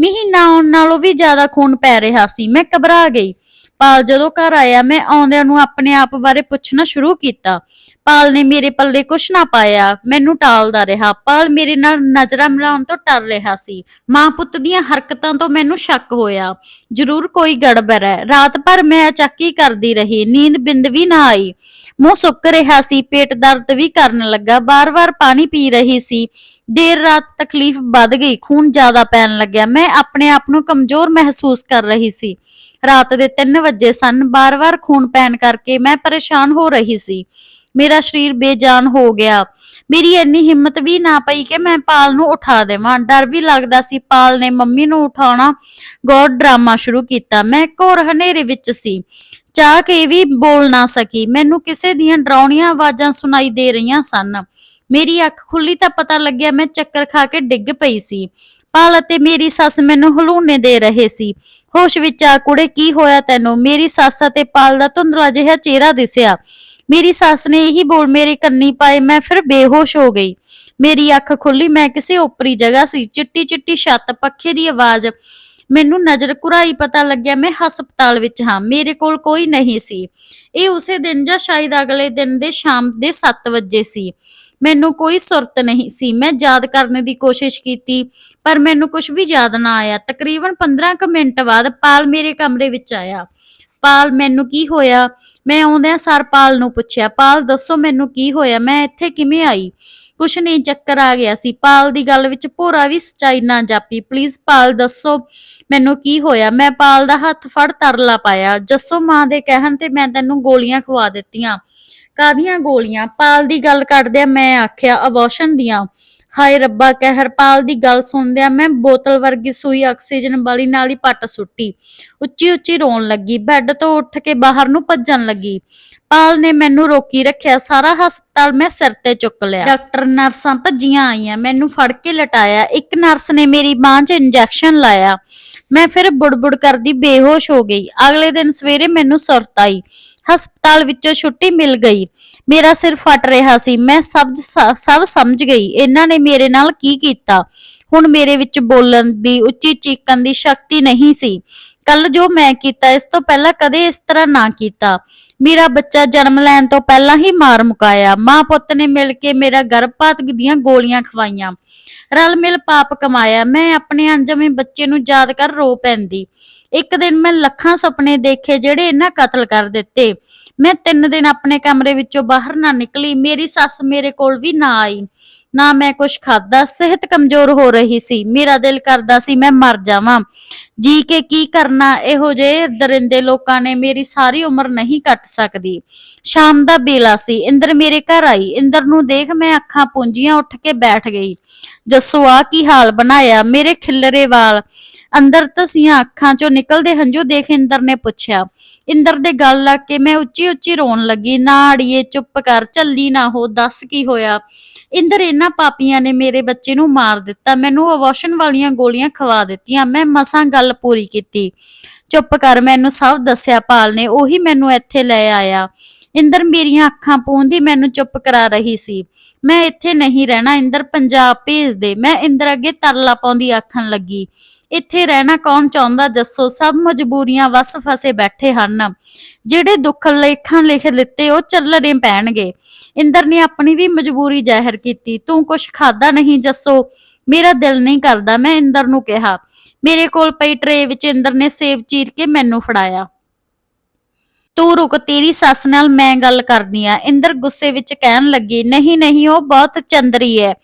ਮਹੀਨਾ ਆਉਣ ਨਾਲੋਂ ਵੀ ਜ਼ਿਆਦਾ ਖੂਨ ਪੈ ਰਿਹਾ ਸੀ, ਮੈਂ ਘਬਰਾ ਗਈ। ਪਾਲ ਜਦੋਂ ਘਰ ਆਇਆ, ਮੈਂ ਆਉਂਦਿਆਂ ਨੂੰ ਆਪਣੇ ਆਪ ਬਾਰੇ ਪੁੱਛਣਾ ਸ਼ੁਰੂ ਕੀਤਾ। ਪਾਲ ਨੇ ਮੇਰੇ ਪੱਲੇ ਕੁਛ ਨਾ ਪਾਇਆ। ਮੈਨੂੰ ਟਾਲਦਾ ਰਿਹਾ। ਪਾਲ ਮੇਰੇ ਨਾਲ ਨਜ਼ਰਾਂ ਮਿਲਾਉਣ ਤੋਂ ਟਰ ਰਿਹਾ ਸੀ। ਮਾਂ ਪੁੱਤ ਦੀਆਂ ਹਰਕਤਾਂ ਤੋਂ ਮੈਨੂੰ ਸ਼ੱਕ ਹੋਇਆ। ਜ਼ਰੂਰ ਕੋਈ ਗੜਬੜ ਹੈ। ਰਾਤ ਭਰ ਮੈਂ ਅਚਾਕੀ ਕਰਦੀ ਰਹੀ। ਨੀਂਦ ਬਿੰਦ ਵੀ ਨਾ ਆਈ। ਮੂੰਹ ਸੁੱਕ ਰਿਹਾ ਸੀ। ਪੇਟ ਦਰਦ ਵੀ ਕਰਨ ਲੱਗਾ। ਬਾਰ-ਬਾਰ ਪਾਣੀ ਪੀ ਰਹੀ ਸੀ। ਦੇਰ ਰਾਤ ਤਕਲੀਫ ਵੱਧ ਗਈ। ਖੂਨ ਜ਼ਿਆਦਾ ਪੈਣ ਲੱਗਿਆ। ਮੈਂ ਆਪਣੇ ਆਪ ਨੂੰ ਕਮਜ਼ੋਰ ਮਹਿਸੂਸ ਕਰ ਰਹੀ ਸੀ। ਰਾਤ ਦੇ 3 ਵਜੇ ਸਨ। ਬਾਰ-ਬਾਰ ਖੂਨ ਪੈਣ ਕਰਕੇ ਮੈਂ ਪਰੇਸ਼ਾਨ ਹੋ ਰਹੀ ਸੀ। ਮੇਰਾ ਸਰੀਰ ਬੇਜਾਨ ਹੋ ਗਿਆ। ਮੇਰੀ ਇੰਨੀ ਹਿੰਮਤ ਵੀ ਨਾ ਪਈ ਕਿ ਮੈਂ ਪਾਲ ਨੂੰ ਉਠਾ ਦੇਵਾਂ। ਡਰ ਵੀ ਲੱਗਦਾ ਸੀ ਪਾਲ ਨੇ ਮੰਮੀ ਨੂੰ ਉਠਾਉਣਾ। ਗੌਰ ਡਰਾਮਾ ਸ਼ੁਰੂ ਕੀਤਾ। ਮੈਂ ਘੋਰ ਹਨੇਰੇ ਵਿੱਚ ਸੀ। ਚਾਹ ਕੇ ਵੀ ਬੋਲ ਨਾ ਸਕੀ। ਮੈਨੂੰ ਕਿਸੇ ਦੀਆਂ ਡਰਾਉਣੀਆਂ ਆਵਾਜ਼ਾਂ ਸੁਣਾਈ ਦੇ ਰਹੀਆਂ ਸਨ। ਮੇਰੀ ਅੱਖ ਖੁੱਲੀ ਤਾਂ ਪਤਾ ਲੱਗਿਆ ਮੈਂ ਚੱਕਰ ਖਾ ਕੇ ਡਿੱਗ ਪਈ ਸੀ। ਪਾਲ ਅਤੇ ਮੇਰੀ ਸੱਸ ਮੈਨੂੰ ਹਲੂਨੇ ਦੇ ਰਹੇ ਸੀ। ਹੋਸ਼ ਵਿੱਚ, ਆ ਕੁੜੇ, ਕੀ ਹੋਇਆ ਤੈਨੂੰ? ਮੇਰੀ ਸੱਸ ਅਤੇ ਪਾਲ ਦਾ ਧੁੰਦਲਾ ਜਿਹਾ ਚਿਹਰਾ ਦਿਸਿਆ। ਮੇਰੀ ਸੱਸ ਨੇ ਇਹੀ ਬੋਲ ਮੇਰੇ ਕੰਨੀ ਪਾਏ, ਮੈਂ ਫਿਰ ਬੇਹੋਸ਼ ਹੋ ਗਈ। ਮੇਰੀ ਅੱਖ ਖੁੱਲੀ, ਮੈਂ ਕਿਸੇ ਓਪਰੀ ਜਗ੍ਹਾ ਸੀ। ਚਿੱਟੀ ਚਿੱਟੀ ਛੱਤ, ਪੱਖੇ ਦੀ ਆਵਾਜ਼। ਮੈਨੂੰ ਨਜ਼ਰ ਕੁਰਾਈ ਪਤਾ ਲੱਗਿਆ ਮੈਂ ਹਸਪਤਾਲ ਵਿੱਚ ਹਾਂ, ਮੇਰੇ ਕੋਲ ਕੋਈ ਨਹੀਂ ਸੀ। ਇਹ ਉਸੇ ਦਿਨ ਜਾਂ ਸ਼ਾਇਦ ਅਗਲੇ ਦਿਨ ਦੇ ਸ਼ਾਮ ਦੇ 7 ਵਜੇ ਸੀ। ਮੈਨੂੰ ਕੋਈ ਸੁਰਤ ਨਹੀਂ ਸੀ। ਮੈਂ ਯਾਦ ਕਰਨ ਦੀ ਕੋਸ਼ਿਸ਼ ਕੀਤੀ, ਪਰ ਮੈਨੂੰ ਕੁਝ ਵੀ ਯਾਦ ਨਾ ਆਇਆ। ਤਕਰੀਬਨ 15 ਕੁ ਮਿੰਟ ਬਾਅਦ ਪਾਲ ਮੇਰੇ ਕਮਰੇ ਵਿੱਚ ਆਇਆ। ਪਾਲ, ਮੈਨੂੰ ਕੀ ਹੋਇਆ? ਮੈਂ ਆਉਂਦਿਆਂ ਸਰ ਪਾਲ ਨੂੰ ਪੁੱਛਿਆ, ਪਾਲ, ਦੱਸੋ ਮੈਨੂੰ ਕੀ ਹੋਇਆ? ਮੈਂ ਇੱਥੇ ਕਿਵੇਂ ਆਈ? ਕੁਛ ਨਹੀਂ, ਚੱਕਰ ਆ ਗਿਆ ਸੀ। ਪਾਲ ਦੀ ਗੱਲ ਵਿੱਚ ਭੋਰਾ ਵੀ ਸਚਾਈ ਨਾ ਜਾਪੀ। ਪਲੀਜ਼ ਪਾਲ, ਦੱਸੋ ਮੈਨੂੰ ਕੀ ਹੋਇਆ? ਮੈਂ ਪਾਲ ਦਾ ਹੱਥ ਫੜ ਤਰਲਾ ਪਾਇਆ। ਜੱਸੋ ਮਾਂ ਦੇ ਕਹਿਣ ਤੇ ਮੈਂ ਤੈਨੂੰ ਗੋਲੀਆਂ ਖਵਾ ਦਿੱਤੀਆਂ। ਕਾਦੀਆਂ ਗੋਲੀਆਂ? ਪਾਲ ਦੀ ਗੱਲ ਕੱਢਦਿਆਂ ਮੈਂ ਆਖਿਆ, ਅਬੋਸ਼ਨ ਦੀਆਂ। ਹਾਏ ਰੱਬਾ ਕਹਿ ਪਾਲ ਦੀ ਗੱਲ ਸੁਣਦਿਆਂ ਮੈਂ ਬੋਤਲ ਵਰਗੀ ਸੂਈ ਆਕਸੀਜਨ ਵਾਲੀ ਨਾਲ ਹੀ ਪੱਟ ਸੁੱਟੀ। ਉੱਚੀ ਉੱਚੀ ਰੋਣ ਲੱਗੀ, ਬੈੱਡ ਤੋਂ ਉੱਠ ਕੇ ਬਾਹਰ ਨੂੰ ਭੱਜਣ ਲੱਗੀ। ਪਾਲ ਨੇ ਮੈਨੂੰ ਰੋਕੀ ਰੱਖਿਆ, ਸਾਰਾ ਹਸਪਤਾਲ ਮੈਂ ਸਿਰ ਤੇ ਚੁੱਕ ਲਿਆ। ਡਾਕਟਰ ਨਰਸਾਂ ਭੱਜੀਆਂ ਆਈਆਂ, ਮੈਨੂੰ ਫੜ ਕੇ ਲਟਾਇਆ। ਇੱਕ ਨਰਸ ਨੇ ਮੇਰੀ ਬਾਂਹ 'ਚ ਇੰਜੈਕਸ਼ਨ ਲਾਇਆ। ਮੈਂ ਫਿਰ ਬੁੜਬੁੜ ਕਰਦੀ ਬੇਹੋਸ਼ ਹੋ ਗਈ। ਅਗਲੇ ਦਿਨ ਸਵੇਰੇ ਮੈਨੂੰ ਸੁਰਤ ਆਈ। ਹਸਪਤਾਲ ਵਿੱਚੋਂ ਛੁੱਟੀ ਮਿਲ ਗਈ। ਮੇਰਾ ਸਿਰ ਫਟ ਰਿਹਾ ਸੀ। ਮੈਂ ਸਭ ਸਭ ਸਮਝ ਗਈ। ਇਹਨਾਂ ਨੇ ਮੇਰੇ ਨਾਲ ਕੀ ਕੀਤਾ? ਹੁਣ ਮੇਰੇ ਵਿੱਚ ਬੋਲਣ ਦੀ, ਉੱਚੀ ਚੀਕਣ ਦੀ ਸ਼ਕਤੀ ਨਹੀਂ ਸੀ। ਕੱਲ ਜੋ ਮੈਂ ਕੀਤਾ, ਇਸ ਤੋਂ ਪਹਿਲਾਂ ਕਦੇ ਇਸ ਤਰ੍ਹਾਂ ਨਾ ਕੀਤਾ। ਮੇਰਾ ਬੱਚਾ ਜਨਮ ਲੈਣ ਤੋਂ ਪਹਿਲਾਂ ਹੀ ਮਾਰ ਮੁਕਾਇਆ। ਮਾਂ ਪੁੱਤ ਨੇ ਮਿਲ ਕੇ ਮੇਰਾ ਗਰਭਪਾਤ ਦੀਆਂ ਗੋਲੀਆਂ ਖਵਾਈਆਂ। ਰਲ ਮਿਲ ਪਾਪ ਕਮਾਇਆ। ਮੈਂ ਆਪਣੇ ਅਣਜਵੇਂ ਬੱਚੇ ਨੂੰ ਯਾਦ ਕਰ ਰੋ ਪੈਂਦੀ। ਇੱਕ ਦਿਨ ਮੈਂ ਲੱਖਾਂ ਸੁਪਨੇ ਦੇਖੇ ਜਿਹੜੇ ਇਹਨਾਂ ਕਤਲ ਕਰ ਦਿੱਤੇ। ਮੈਂ ਤਿੰਨ ਦਿਨ ਆਪਣੇ ਕਮਰੇ ਵਿੱਚੋਂ ਬਾਹਰ ਨਾ ਨਿਕਲੀ। ਮੇਰੀ ਸੱਸ ਮੇਰੇ ਕੋਲ ਵੀ ਨਾ ਆਈ। ਨਾ ਮੈਂ ਕੁਛ ਖਾਦਾ ਸਿਹਤ ਕਮਜ਼ੋਰ ਹੋ ਰਹੀ ਸੀ, ਮੇਰਾ ਦਿਲ ਕਰਦਾ ਸੀ ਮੈਂ ਮਰ ਜਾਵਾਂ। ਜੀ ਕੇ ਕੀ ਕਰਨਾ, ਇਹੋ ਜਿਹੇ ਦਰਿੰਦੇ ਲੋਕਾਂ ਨੇ ਮੇਰੀ ਸਾਰੀ ਉਮਰ ਨਹੀਂ ਕੱਟ ਸਕਦੀ। ਸ਼ਾਮ ਦਾ ਵੇਲਾ ਸੀ, ਇੰਦਰ ਮੇਰੇ ਘਰ ਆਈ, ਇੰਦਰ ਨੂੰ ਦੇਖ ਮੈਂ ਅੱਖਾਂ ਪੂੰਜੀਆਂ ਉੱਠ ਕੇ ਬੈਠ ਗਈ। ਜੱਸੋ, ਆ ਕੀ ਹਾਲ ਬਣਾਇਆ? ਮੇਰੇ ਖਿੱਲਰੇ ਵਾਲ। ਅੰਦਰ ਤਸੀਆਂ ਅੱਖਾਂ ਚੋਂ ਨਿਕਲਦੇ ਹੰਝੂ ਦੇਖ ਇੰਦਰ ਨੇ ਪੁੱਛਿਆ। ਇੰਦਰ ਦੇ ਗੱਲ ਲੱਗ ਕੇ ਮੈਂ ਉੱਚੀ ਉੱਚੀ ਰੋਣ ਲੱਗੀ ਨਾ ਅੜੀਏ ਚੁੱਪ ਕਰ, ਝੱਲੀ ਨਾ ਹੋ, ਦੱਸ ਕੀ ਹੋਇਆ? ਇੰਦਰ, ਇਹਨਾਂ ਪਾਪੀਆਂ ਨੇ ਮੇਰੇ ਬੱਚੇ ਨੂੰ ਮਾਰ ਦਿੱਤਾ। ਮੈਨੂੰ ਅਬੋਰਸ਼ਨ ਵਾਲੀਆਂ ਗੋਲੀਆਂ ਖਵਾ ਦਿੱਤੀਆਂ। ਮੈਂ ਮਸਾਂ ਗੱਲ ਪੂਰੀ ਕੀਤੀ। ਚੁੱਪ ਕਰ, ਮੈਨੂੰ ਸਭ ਦੱਸਿਆ ਪਾਲ ਨੇ। ਉਹੀ ਮੈਨੂੰ ਇੱਥੇ ਲੈ ਆਇਆ। ਇੰਦਰ, ਮੇਰੀਆਂ ਅੱਖਾਂ ਪੂੰਦੀ, ਮੈਨੂੰ ਚੁੱਪ ਕਰਾ ਰਹੀ ਸੀ। ਮੈਂ ਇੱਥੇ ਨਹੀਂ ਰਹਿਣਾ। ਇੰਦਰ, ਪੰਜਾਬ ਭੇਜ ਦੇ। ਮੈਂ ਇੰਦਰ ਅੱਗੇ ਤਰਲਾ ਪਾਉਂਦੀ, ਆਖਣ ਲੱਗੀ। ਇੱਥੇ ਰਹਿਣਾ ਕੌਣ ਚਾਹੁੰਦਾ ਜੱਸੋ ਸਭ ਮਜਬੂਰੀਆਂ ਵਸ ਫਸੇ ਬੈਠੇ ਹਨ। ਜਿਹੜੇ ਦੁੱਖ ਲੇਖਾਂ ਲਿਖ ਦਿੱਤੇ ਉਹ ਚੱਲਣੇ ਪੈਣਗੇ। ਇੰਦਰ ਨੇ ਆਪਣੀ ਵੀ ਮਜਬੂਰੀ ਜ਼ਾਹਿਰ ਕੀਤੀ। ਤੂੰ ਕੁਛ ਖਾਦਾ ਨਹੀਂ? ਜੱਸੋ ਮੇਰਾ ਦਿਲ ਨਹੀਂ ਕਰਦਾ, ਮੈਂ ਇੰਦਰ ਨੂੰ ਕਿਹਾ। ਮੇਰੇ ਕੋਲ ਪਈ ਟਰੇ ਵਿੱਚ ਇੰਦਰ ਨੇ ਸੇਬ ਚੀਰ ਕੇ ਮੈਨੂੰ ਫੜਾਇਆ। ਤੂੰ ਰੁਕ, ਤੇਰੀ ਸੱਸ ਨਾਲ ਮੈਂ ਗੱਲ ਕਰਨੀ ਆ। ਇੰਦਰ ਗੁੱਸੇ ਵਿੱਚ ਕਹਿਣ ਲੱਗੀ, ਨਹੀਂ ਨਹੀਂ, ਉਹ ਬਹੁਤ ਚੰਦਰੀ ਹੈ।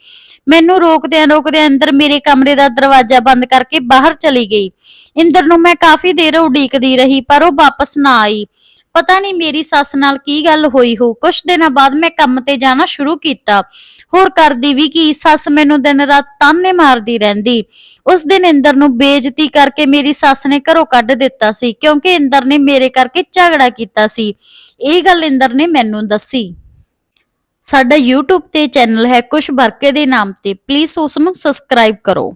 ਮੈਨੂੰ ਰੋਕਦਿਆਂ ਰੋਕਦਿਆਂ ਅੰਦਰ ਮੇਰੇ ਕਮਰੇ ਦਾ ਦਰਵਾਜ਼ਾ ਬੰਦ ਕਰਕੇ ਬਾਹਰ ਚਲੀ ਗਈ। ਇੰਦਰ ਨੂੰ ਮੈਂ ਕਾਫੀ ਦੇਰ ਉਡੀਕਦੀ ਰਹੀ, ਪਰ ਉਹ ਵਾਪਸ ਨਾ ਆਈ। ਪਤਾ ਨਹੀਂ ਮੇਰੀ ਸੱਸ ਨਾਲ ਕੀ ਗੱਲ ਹੋਈ ਹੋ ਕੁਛ ਦਿਨਾਂ ਬਾਅਦ ਮੈਂ ਕੰਮ ਤੇ ਜਾਣਾ ਸ਼ੁਰੂ ਕੀਤਾ। ਹੋਰ ਕਰਦੀ ਵੀ ਕੀ, ਸੱਸ ਮੈਨੂੰ ਦਿਨ ਰਾਤ ਤਾਨੇ ਮਾਰਦੀ ਰਹਿੰਦੀ। ਉਸ ਦਿਨ ਇੰਦਰ ਨੂੰ ਬੇਇੱਜ਼ਤੀ ਕਰਕੇ ਮੇਰੀ ਸੱਸ ਨੇ ਘਰੋਂ ਕੱਢ ਦਿੱਤਾ ਸੀ, ਕਿਉਂਕਿ ਇੰਦਰ ਨੇ ਮੇਰੇ ਕਰਕੇ ਝਗੜਾ ਕੀਤਾ ਸੀ। ਇਹ ਗੱਲ ਇੰਦਰ ਨੇ ਮੈਨੂੰ ਦੱਸੀ। ਸਾਡਾ YouTube ਤੇ ਚੈਨਲ ਹੈ ਕੁਸ਼ ਵਰਕੇ ਦੇ ਨਾਮ ਤੇ। ਪਲੀਜ਼ ਉਸ ਨੂੰ ਸਬਸਕ੍ਰਾਈਬ ਕਰੋ।